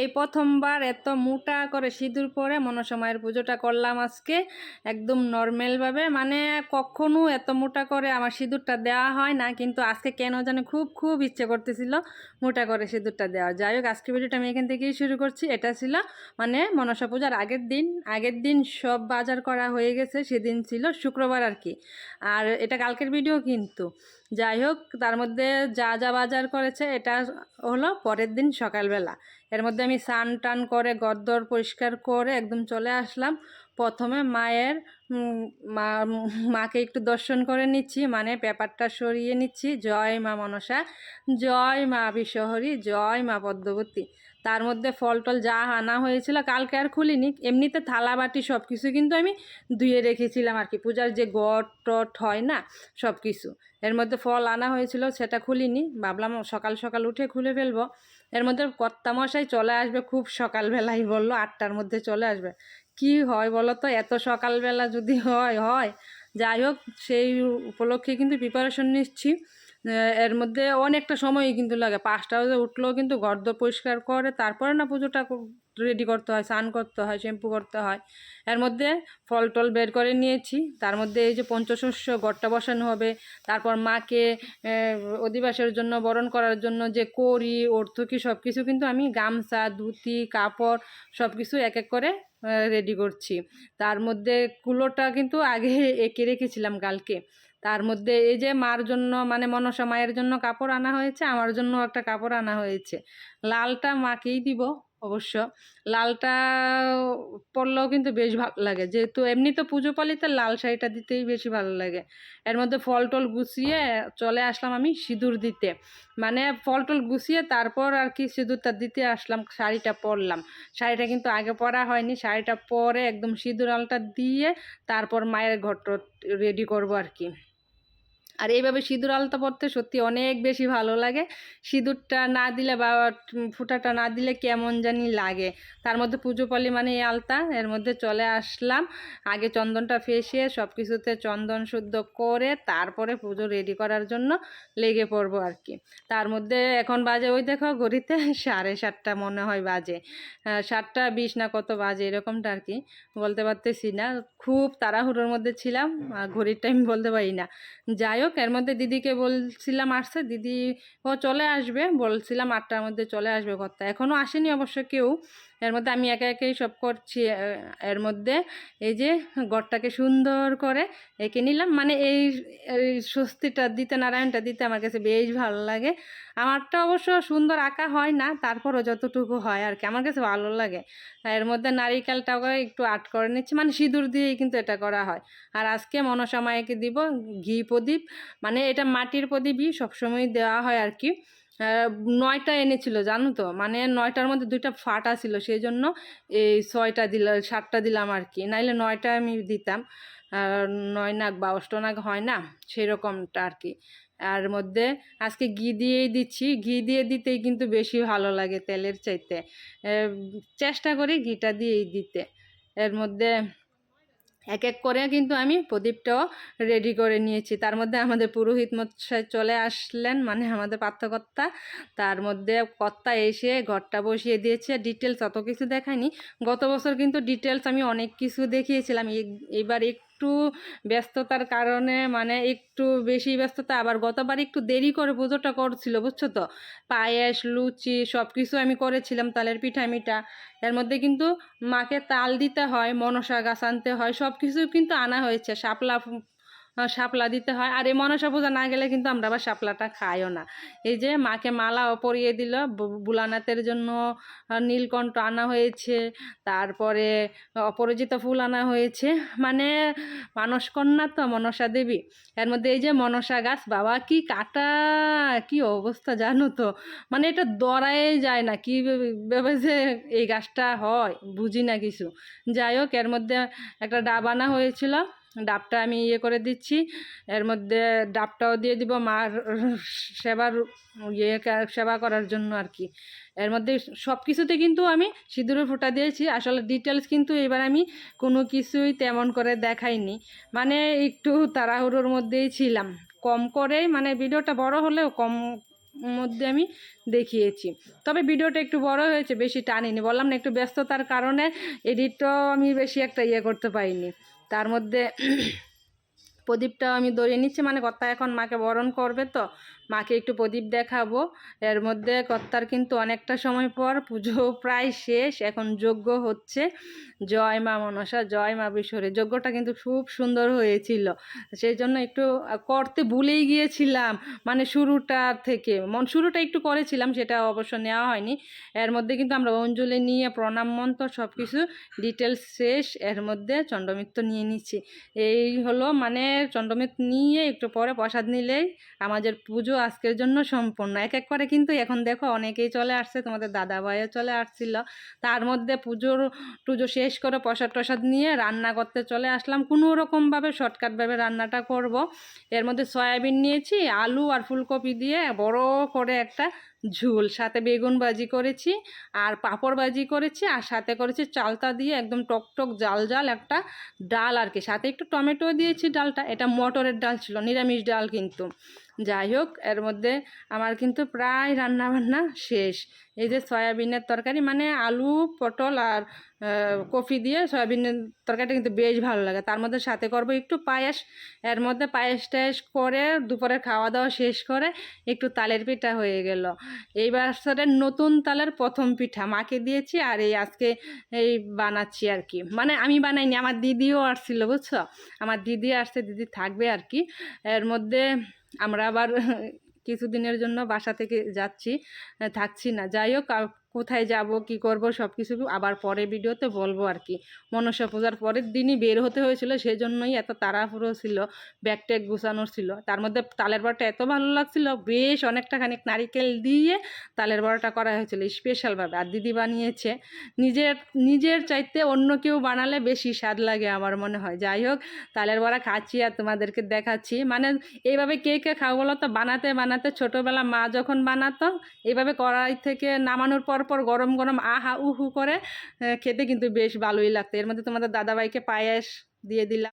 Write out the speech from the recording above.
এই প্রথমবার এত মোটা করে সিঁদুর পরে মনসময়ের পুজোটা করলাম আজকে, একদম নর্মালভাবে মানে কখনো এত মোটা করে আমার সিঁদুরটা দেওয়া হয় না, কিন্তু আজকে কেন জানে খুব খুব ইচ্ছে করতেছিল মোটা করে সিঁদুরটা দেওয়া। যাই হোক, আজকে ভিডিওটা আমি এখান থেকেই শুরু করছি। এটা ছিল মানে মনসা পূজার আগের দিন আগের দিন সব বাজার করা হয়ে গেছে, সেদিন ছিল শুক্রবার আর কি। আর এটা কালকের ভিডিও কিন্তু। যাই হোক, তার মধ্যে যা যা বাজার করেছে, এটা হলো পরের দিন সকালবেলা। এর মধ্যে আমি স্নান টান করে গদ্দর পরিষ্কার করে একদম চলে আসলাম। প্রথমে মায়ের মা, মাকে একটু দর্শন করে নিচ্ছি মানে পেপারটা সরিয়ে নিচ্ছি। জয় মা মনসা, জয় মা বিশহরী, জয় মা পদ্মবতী। তার মধ্যে ফল টল যা আনা হয়েছিল, কালকে আর খুলিনি। এমনিতে থালা, বাটি সব কিছু কিন্তু আমি ধুয়ে রেখেছিলাম আর কি। পূজার যে গট টট হয় না সব কিছু এর মধ্যে ফল আনা হয়েছিল, সেটা খুলিনি। ভাবলাম সকাল সকাল উঠে খুলে ফেলব। এর মধ্যে কর্তামশাই চলে আসবে, খুব সকালবেলাই বলল, আটটার মধ্যে চলে আসবে। কি হয় বলো তো, এত সকালবেলা যদি হয় হয়। যাই হোক, সেই উপলক্ষে কিন্তু প্রিপারেশন নিচ্ছি। এর মধ্যে অনেকটা সময়ই কিন্তু লাগে। পাঁচটা বাজে উঠলেও কিন্তু গর্দ পরিষ্কার করে, তারপরে না পুজোটা রেডি করতে হয়, স্নান করতে হয় শ্যাম্পু করতে হয়। এর মধ্যে ফল টল বের করে নিয়েছি। তার মধ্যে এই যে পঞ্চশস্য গড়টা বসানো হবে, তারপর মাকে অধিবাসের জন্য বরণ করার জন্য যে করি অর্থকি সব কিছু কিন্তু আমি গামছা, ধুতি, কাপড় সব কিছু এক এক করে রেডি করছি। তার মধ্যে কুলোটা কিন্তু আগে এঁকে রেখেছিলাম কালকে। তার মধ্যে এই যে মার জন্য মানে মনসা মায়ের জন্য কাপড় আনা হয়েছে, আমার জন্য একটা কাপড় আনা হয়েছে। লালটা মাকেই দিব অবশ্য। লালটা পরলেও কিন্তু বেশ ভালো লাগে। যেহেতু এমনি তো পুজো পালিতে লাল শাড়িটা দিতেই বেশি ভালো লাগে। এর মধ্যে ফল টল গুছিয়ে চলে আসলাম আমি সিঁদুর দিতে। মানে ফল টল গুছিয়ে তারপর আর কি সিঁদুরটা দিতে আসলাম, শাড়িটা পরলাম। শাড়িটা কিন্তু আগে পরা হয়নি, শাড়িটা পরে একদম সিঁদুর আলটা দিয়ে তারপর মায়ের ঘট রেডি করব আর কি। আর এইভাবে সিঁদুর আলতা পরতে সত্যি অনেক বেশি ভালো লাগে। সিঁদুরটা না দিলে বা ফুটাটা না দিলে কেমন জানি লাগে। তার মধ্যে পুজো পালি মানে এই আলতা, এর মধ্যে চলে আসলাম। আগে চন্দনটা ফেসিয়ে সব কিছুতে চন্দন শুদ্ধ করে তারপরে পুজো রেডি করার জন্য লেগে পড়ব আর কি তার মধ্যে এখন বাজে ওই দেখো ঘড়িতে সাড়ে সাতটা মনে হয় বাজে। সাতটা বিশ না কত বাজে এরকমটা আর কি বলতে পারতেছি না। খুব তাড়াহুড়োর মধ্যে ছিলাম ঘড়ির টাইম বলতে পারি না। যাই হোক এর মধ্যে দিদিকে বলছিলাম আসছে দিদি ও চলে আসবে, বলছিলাম আটটার মধ্যে চলে আসবে কথা এখনও আসেনি অবশ্য কেউ। এর মধ্যে আমি একে একেই সব করছি এর মধ্যে এই যে গড়টাকে সুন্দর করে এঁকে নিলাম। মানে এই স্বস্তিটা দিতে নারায়ণটা দিতে আমার কাছে বেশ ভালো লাগে। আমারটা অবশ্য সুন্দর আঁকা হয় না, তারপরও যতটুকু হয় আর কি। আমার কাছে ভালো লাগে। এর মধ্যে নারিকেলটাকে একটু আট করে নিচ্ছি। মানে সিঁদুর দিয়েই কিন্তু এটা করা হয়। আর আজকে মনসা মায়েকে দিব ঘি প্রদীপ। মানে এটা মাটির প্রদীপই সবসময় দেওয়া হয় আর কি। নয়টা এনেছিল, জানো তো? মানে নয়টার মধ্যে দুইটা ফাটা ছিল সেই জন্য এই ছয়টা দিলাম সাতটা দিলাম আর কি। নাইলে নয়টা আমি দিতাম। নয় নাগ বা অষ্টনাগ হয় না, সেরকমটা আর কি। আর মধ্যে আজকে ঘি দিয়েই দিচ্ছি। ঘি দিয়ে দিতেই কিন্তু বেশি ভালো লাগে তেলের চাইতে। চেষ্টা করি ঘিটা দিয়েই দিতে। এর মধ্যে এক এক করে কিন্তু আমি প্রদীপটাও রেডি করে নিয়েছি। তার মধ্যে আমাদের পুরোহিত মশাই চলে আসলেন মানে আমাদের পার্থকর্তা। তার মধ্যে কর্তা এসে ঘরটা বসিয়ে দিয়েছে। ডিটেলস অত কিছু দেখায়নি। গত বছর কিন্তু ডিটেলস আমি অনেক কিছু দেখিয়েছিলাম। এবার এবার একটু ব্যস্ততার কারণে মানে একটু বেশি ব্যস্ততা, আবার গতবার একটু দেরি করে পুজোটা করছিল, বুঝছ তো? পায়েস, লুচি সব কিছু আমি করেছিলাম, তালের পিঠা, মিঠা। এর মধ্যে কিন্তু মাকে তাল দিতে হয়, মনসা গাছ আনতে হয় সব কিছু কিন্তু আনা হয়েছে, শাপলা শাপলা দিতে হয়। আর এই মনসা পূজা না গেলে কিন্তু আমরা আবার শাপলাটা খাইও না। এই যে মাকে মালাও পরিয়ে দিল, বু- বুলানাতের জন্য নীলকণ্ঠ আনা হয়েছে, তারপরে অপরাজিতা ফুল আনা হয়েছে। মানে মানসকন্যা তো মনসা দেবী। এর মধ্যে এই যে মনসা গাছ, বাবা কি কাটা, কি অবস্থা জানো তো? মানে এটা দড়ায় যায় না, কি ভেবে যে এই গাছটা হয়, বুঝি না কিছু। যাই হোক, এর মধ্যে একটা ডাব আনা হয়েছিল। ডাবটা আমি ইয়ে করে দিচ্ছি। এর মধ্যে ডাবটাও দিয়ে দিব মার সেবার ইয়ে সেবা করার জন্য আর কি। এর মধ্যে সব কিছুতে কিন্তু আমি সিঁদুরের ফোঁটা দিয়েছি। আসলে ডিটেলস কিন্তু এবার আমি কোনো কিছুই তেমন করে দেখাইনি। মানে একটু তাড়াহুড়োর মধ্যেই ছিলাম। কম করে মানে ভিডিওটা বড় হলেও কম মধ্যে আমি দেখিয়েছি। তবে ভিডিওটা একটু বড় হয়েছে, বেশি টানিনি। বললাম না, একটু ব্যস্ততার কারণে এডিটটাও আমি বেশি একটা ইয়ে করতে পারিনি। তার মধ্যে প্রদীপটাও আমি ধরিয়ে নিচ্ছি। মানে কর্তা এখন মাকে বরণ করবে তো। মাকে একটু প্রদীপ দেখাবো। এর মধ্যে কর্তার কিন্তু অনেকটা সময় পর পুজো প্রায় শেষ, এখন যজ্ঞ হচ্ছে। জয় মা মনসা, জয় মা বিশ্বরে যজ্ঞটা কিন্তু খুব সুন্দর হয়েছিল। সেই জন্য একটু করতে ভুলেই গিয়েছিলাম মানে শুরুটা থেকে। মন শুরুটা একটু করেছিলাম, সেটা অবশ্য নেওয়া হয়নি। এর মধ্যে কিন্তু আমরা অঞ্জলি নিয়ে, প্রণাম মন্ত্র সব কিছু ডিটেলস শেষ। এর মধ্যে চন্দ্রমিত্র নিয়ে নিচ্ছি। এই হলো মানে চন্দ্রমিত নিয়ে একটু পরে প্রসাদ নিলেই আমাদের পুজো আজকের জন্য সম্পূর্ণ এক এক করে কিন্তু এখন দেখো অনেকেই চলে আসছে, তোমাদের দাদা ভাইও চলে আসছিল। তার মধ্যে পুজোর, টুজো শেষ করে প্রসাদ টসাদ নিয়ে রান্না করতে চলে আসলাম। কোনো রকমভাবে শর্টকাটভাবে রান্নাটা করব। এর মধ্যে সয়াবিন নিয়েছি, আলু আর ফুলকপি দিয়ে বড় করে একটা ঝুল, সাথে বেগুন ভাজি করেছি আর পাঁপড় বাজি করেছি আর সাথে করেছি চালতা দিয়ে একদম টক টক জাল জাল একটা ডাল আর কি। সাথে একটু টমেটো দিয়েছি ডালটা, এটা মটরের ডাল ছিল, নিরামিষ ডাল কিন্তু। যাই হোক, এর মধ্যে আমার কিন্তু প্রায় রান্না বান্না শেষ। এই যে সয়াবিনের তরকারি মানে আলু, পটল আর কফি দিয়ে সয়াবিনের তরকারিটা কিন্তু বেশ ভালো লাগে। তার মধ্যে সাথে করব একটু পায়েস। এর মধ্যে পায়েস টায়েস করে দুপুরের খাওয়া দাওয়া শেষ করে একটু তালের পিঠা হয়ে গেল। এই বছরের নতুন তালের প্রথম পিঠা মাকে দিয়েছি আর এই আজকে এই বানাচ্ছি আর কি। মানে আমি বানাইনি, আমার দিদিও আসছিল, বুঝছ? আমার দিদি আসছে, দিদি থাকবে আর কি। এর মধ্যে আমরা আবার কিছুদিনের জন্য বাসা থেকে যাচ্ছি, থাকছি না। যাই হোক কোথায় যাব, কি করব সব কিছু আবার পরে ভিডিওতে বলব আর কি। মনসা পূজার পরের দিনই বের হতে হয়েছিল সেই জন্যই এত তাড়াহুড়ো ছিল ব্যাগ ট্যাগ গুছানোর ছিল। তার মধ্যে তালের বড়াটা এত ভালো লাগছিল, বেশ অনেকটা খানিক নারিকেল দিয়ে তালের বড়াটা করা হয়েছিল স্পেশালভাবে আর দিদি বানিয়েছে। নিজের নিজের চাইতে অন্য কেউ বানালে বেশি স্বাদ লাগে আমার মনে হয়। যাই হোক, তালের বড়া খাচ্ছি আর তোমাদেরকে দেখাচ্ছি। মানে এইভাবে কে কে খাও বলো তো? বানাতে বানাতে ছোটোবেলা মা যখন বানাতো, এইভাবে কড়াই থেকে নামানোর পর পর গরম গরম আহা উহু করে খেতে কিন্তু বেশ ভালোই লাগতো। এর মধ্যে তোমাদের দাদাভাইকে পায়েস দিয়ে দিলাম।